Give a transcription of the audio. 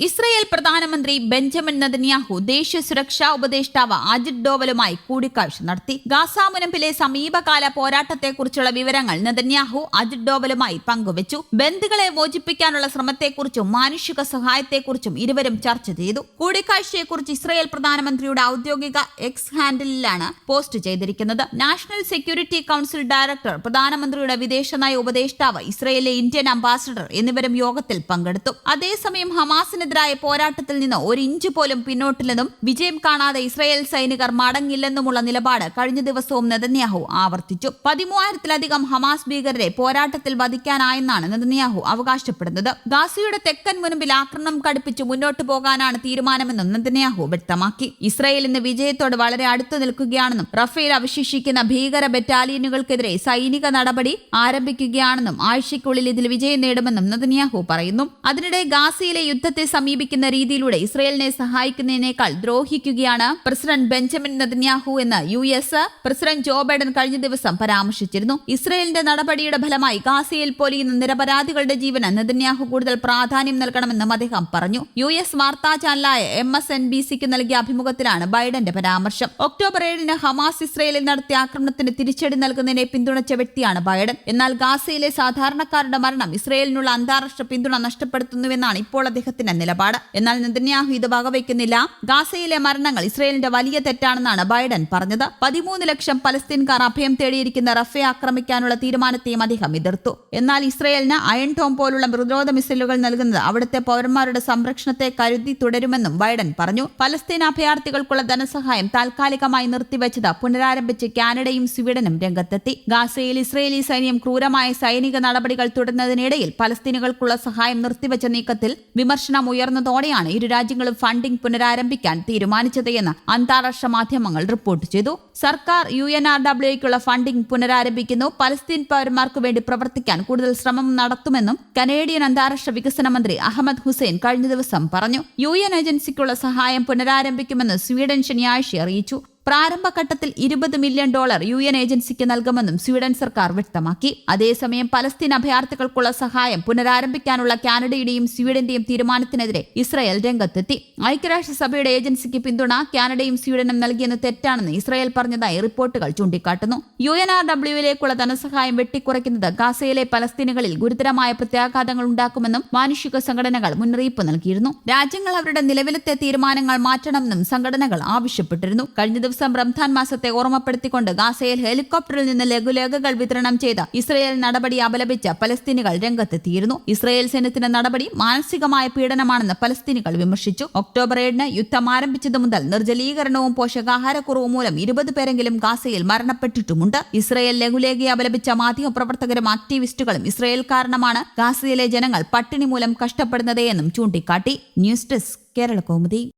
Israel പ്രധാനമന്ത്രി Benjamin Netanyahu ദേശീയ സുരക്ഷാ ഉപദേഷ്ടാവ് അജിത് ഡോവലുമായി കൂടിക്കാഴ്ച നടത്തി. ഗാസ മുനമ്പിലെ സമീപകാല പോരാട്ടത്തെക്കുറിച്ചുള്ള വിവരങ്ങൾ നദന്യാഹു അജിത് ഡോവലുമായി പങ്കുവച്ചു. ബന്ധുക്കളെ മോചിപ്പിക്കാനുള്ള ശ്രമത്തെക്കുറിച്ചും മാനുഷിക സഹായത്തെക്കുറിച്ചും ഇരുവരും ചർച്ച ചെയ്തു. കൂടിക്കാഴ്ചയെക്കുറിച്ച് ഇസ്രയേൽ പ്രധാനമന്ത്രിയുടെ ഔദ്യോഗിക എക്സ് ഹാൻഡിലാണ് പോസ്റ്റ് ചെയ്തിരിക്കുന്നത്. നാഷണൽ സെക്യൂരിറ്റി കൌൺസിൽ ഡയറക്ടർ പ്രധാനമന്ത്രിയുടെ വിദേശനയ ഉപദേഷ്ടാവ് ഇസ്രയേലിലെ ഇന്ത്യൻ അംബാസഡർ എന്നിവരും യോഗത്തിൽ പങ്കെടുത്തു. അതേസമയം ഹമാസിനെതിരായ പോരാട്ടത്തിൽ നിന്ന് ഒരു ഇഞ്ച് പോലും പിന്നോട്ടില്ലെന്നും വിജയം കാണാതെ ഇസ്രായേൽ സൈനികർ മടങ്ങില്ലെന്നുമുള്ള നിലപാട് കഴിഞ്ഞ ദിവസവും നെതന്യാഹു ആവർത്തിച്ചു. പതിമൂവായിരത്തിലധികം ഹമാസ് ഭീകരരെ പോരാട്ടത്തിൽ വധിക്കാനായെന്നാണ് നെതന്യാഹു അവകാശപ്പെടുന്നത്. ഗാസയുടെ തെക്കൻ മുൻപിൽ ആക്രമണം കടുപ്പിച്ച് മുന്നോട്ടു പോകാനാണ് തീരുമാനമെന്നും നെതന്യാഹു വ്യക്തമാക്കി. ഇസ്രായേൽ ഇന്ന് വിജയത്തോട് വളരെ അടുത്തു നിൽക്കുകയാണെന്നും റഫേൽ അവശേഷിക്കുന്ന ഭീകര ബറ്റാലിയനുകൾക്കെതിരെ സൈനിക നടപടി ആരംഭിക്കുകയാണെന്നും ആഴ്ചയ്ക്കുള്ളിൽ ഇതിൽ വിജയം നേടുമെന്നും നെതന്യാഹു പറയുന്നു. അതിനിടെ ഗാസയിലെ യുദ്ധത്തെ സമീപിക്കുന്ന രീതിയിലൂടെ ഇസ്രയേലിനെ സഹായിക്കുന്നതിനേക്കാൾ ദ്രോഹിക്കുകയാണ് പ്രസിഡന്റ് ബെഞ്ചമിൻ നെതന്യാഹു എന്ന് U S president Joe Biden കഴിഞ്ഞ ദിവസം പരാമർശിച്ചിരുന്നു. ഇസ്രയേലിന്റെ നടപടിയുടെ ഫലമായി ഗാസയിൽ പൊലിയുന്ന നിരപരാധികളുടെ ജീവന് നെതന്യാഹു കൂടുതൽ പ്രാധാന്യം നൽകണമെന്നും അദ്ദേഹം പറഞ്ഞു. യു എസ് വാർത്താ ചാനലായ എം എസ് എൻ ബി സിക്ക് നൽകിയ അഭിമുഖത്തിലാണ് ബൈഡന്റെ പരാമർശം. ഒക്ടോബർ ഏഴിന് ഹമാസ് ഇസ്രയേലിൽ നടത്തിയ ആക്രമണത്തിന് തിരിച്ചടി നൽകുന്നതിനെ പിന്തുണച്ച വ്യക്തിയാണ് ബൈഡൻ. എന്നാൽ ഗാസയിലെ സാധാരണക്കാരുടെ മരണം ഇസ്രയേലിനുള്ള അന്താരാഷ്ട്ര പിന്തുണ നഷ്ടപ്പെടുത്തുന്നുവെന്നാണ് ഇപ്പോൾ അദ്ദേഹത്തിന്റെ നിലപാട്. എന്നാൽ നെതന്യാഹു ഇത് വകവയ്ക്കുന്നില്ല ഗാസയിലെ മരണങ്ങൾ ഇസ്രയേലിന്റെ വലിയ തെറ്റാണെന്നാണ് ബൈഡൻ പറഞ്ഞത്. പതിമൂന്ന് ലക്ഷം പലസ്തീൻകാർ അഭയം തേടിയിരിക്കുന്ന റഫെ ആക്രമിക്കാനുള്ള തീരുമാനത്തെയും അദ്ദേഹം എതിർത്തു. എന്നാൽ ഇസ്രയേലിന് അയൺ ടോം പോലുള്ള പ്രതിരോധ മിസൈലുകൾ നൽകുന്നത് അവിടുത്തെ പൗരന്മാരുടെ സംരക്ഷണത്തെ കരുതി തുടരുമെന്നും ബൈഡൻ പറഞ്ഞു. പലസ്തീൻ അഭയാർത്ഥികൾക്കുള്ള ധനസഹായം താൽക്കാലികമായി നിർത്തിവെച്ചത് പുനരാരംഭിച്ച് കാനഡയും സ്വീഡനും രംഗത്തെത്തി. ഗാസയിൽ ഇസ്രയേലി സൈന്യം ക്രൂരമായ സൈനിക നടപടികൾ തുടരുന്നതിനിടയിൽ പലസ്തീനുകൾക്കുള്ള സഹായം നിർത്തിവെച്ച നീക്കത്തിൽ വിമർശനം ഉയർന്നതോടെയാണ് ഇരു രാജ്യങ്ങളും ഫണ്ടിംഗ് പുനരാരംഭിക്കാൻ തീരുമാനിച്ചത് എന്ന് അന്താരാഷ്ട്ര മാധ്യമങ്ങൾ റിപ്പോർട്ട് ചെയ്തു. സർക്കാർ യു എൻ ആർ ഡബ്ല്യുക്കുള്ള ഫണ്ടിംഗ് പുനരാരംഭിക്കുന്നു. പലസ്തീൻ പൗരന്മാർക്ക് വേണ്ടി പ്രവർത്തിക്കാൻ കൂടുതൽ ശ്രമം നടത്തുമെന്നും കനേഡിയൻ അന്താരാഷ്ട്ര വികസന മന്ത്രി അഹമ്മദ് ഹുസൈൻ കഴിഞ്ഞ ദിവസം പറഞ്ഞു. യു എൻ ഏജൻസിക്കുള്ള സഹായം പുനരാരംഭിക്കുമെന്ന് സ്വീഡൻ ശനിയാഴ്ച അറിയിച്ചു. പ്രാരംഭഘട്ടത്തിൽ ഇരുപത് മില്യൺ ഡോളർ യു എൻ ഏജൻസിക്ക് നൽകുമെന്നും സ്വീഡൻ സർക്കാർ വ്യക്തമാക്കി. അതേസമയം പലസ്തീൻ അഭയാർത്ഥികൾക്കുള്ള സഹായം പുനരാരംഭിക്കാനുള്ള കാനഡയുടെയും സ്വീഡന്റെയും തീരുമാനത്തിനെതിരെ ഇസ്രായേൽ രംഗത്തെത്തി. ഐക്യരാഷ്ട്രസഭയുടെ ഏജൻസിക്ക് പിന്തുണ കാനഡയും സ്വീഡനും നൽകിയെന്ന് തെറ്റാണെന്ന് ഇസ്രായേൽ പറഞ്ഞതായി റിപ്പോർട്ടുകൾ ചൂണ്ടിക്കാട്ടുന്നു. യു എൻ ആർ ഡബ്ല്യുവിലേക്കുള്ള ധനസഹായം വെട്ടിക്കുറയ്ക്കുന്നത് ഗാസയിലെ പലസ്തീനുകളിൽ ഗുരുതരമായ പ്രത്യാഘാതങ്ങൾ ഉണ്ടാക്കുമെന്നും മാനുഷിക സംഘടനകൾ മുന്നറിയിപ്പ് നൽകിയിരുന്നു. രാജ്യങ്ങൾ അവരുടെ നിലവിലത്തെ തീരുമാനങ്ങൾ മാറ്റണമെന്നും സംഘടനകൾ ആവശ്യപ്പെട്ടിരുന്നു. കഴിഞ്ഞ ദിവസം റംസാൻ മാസത്തെ ഓർമ്മപ്പെടുത്തിക്കൊണ്ട് ഗാസയിൽ ഹെലികോപ്റ്ററിൽ നിന്ന് ലഘുലേഖകൾ വിതരണം ചെയ്ത ഇസ്രയേൽ നടപടി അപലപിച്ച പലസ്തീനികൾ രംഗത്തെത്തിയിരുന്നു. ഇസ്രയേൽ സൈന്യത്തിന്റെ നടപടി മാനസികമായ പീഡനമാണെന്ന് പലസ്തീനികൾ വിമർശിച്ചു. ഒക്ടോബർ ഏഴിന് യുദ്ധം ആരംഭിച്ചതു മുതൽ നിർജലീകരണവും പോഷകാഹാരക്കുറവും മൂലം ഇരുപത് പേരെങ്കിലും ഗാസയിൽ മരണപ്പെട്ടിട്ടുമുണ്ട്. ഇസ്രയേൽ ലഘുലേഖയെ അപലപിച്ച മാധ്യമപ്രവർത്തകരും ആക്ടിവിസ്റ്റുകളും ഇസ്രയേൽ കാരണമാണ് ഗാസയിലെ ജനങ്ങൾ പട്ടിണി മൂലം കഷ്ടപ്പെടുന്നതേ എന്നും ചൂണ്ടിക്കാട്ടി. News desk Kerala Kaumudi.